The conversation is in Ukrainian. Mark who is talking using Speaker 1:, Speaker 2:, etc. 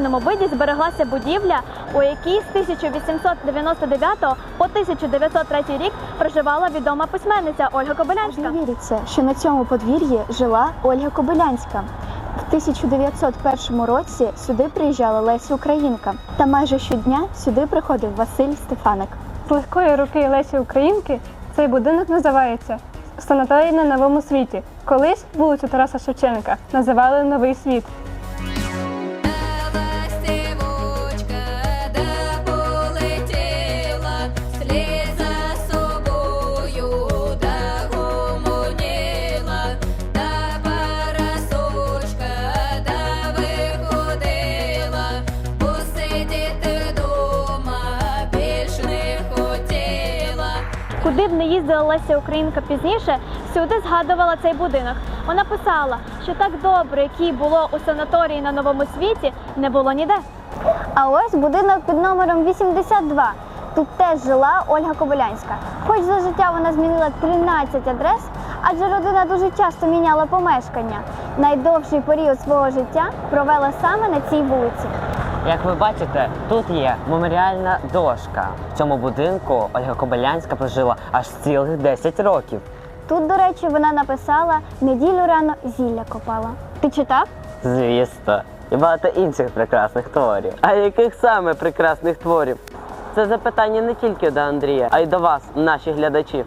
Speaker 1: збереженому виді збереглася будівля, у якій з 1899 по 1903 рік проживала відома письменниця Ольга Кобилянська.
Speaker 2: Не віриться, що на цьому подвір'ї жила Ольга Кобилянська. В 1901 році сюди приїжджала Леся Українка, та майже щодня сюди приходив Василь Стефаник.
Speaker 3: З легкої руки Лесі Українки цей будинок називається Санаторій на новому світі. Колись вулицю Тараса Шевченка називали Новий світ.
Speaker 4: Дома більш не хотіла.
Speaker 1: Куди б не їздила Леся Українка пізніше, всюди згадувала цей будинок. Вона писала, що так добре, як їй було у санаторії на новому світі, не було ніде.
Speaker 2: А ось будинок під номером 82. Тут теж жила Ольга Кобилянська. Хоч за життя вона змінила 13 адрес, адже родина дуже часто міняла помешкання. Найдовший період свого життя провела саме на цій вулиці.
Speaker 5: Як ви бачите, тут є меморіальна дошка. В цьому будинку Ольга Кобилянська прожила аж цілих 10 років.
Speaker 2: Тут, до речі, вона написала неділю рано зілля копала. Ти читав?
Speaker 5: Звісно, і багато інших прекрасних творів. А яких саме прекрасних творів? Це запитання не тільки до Андрія, а й до вас, наші глядачі.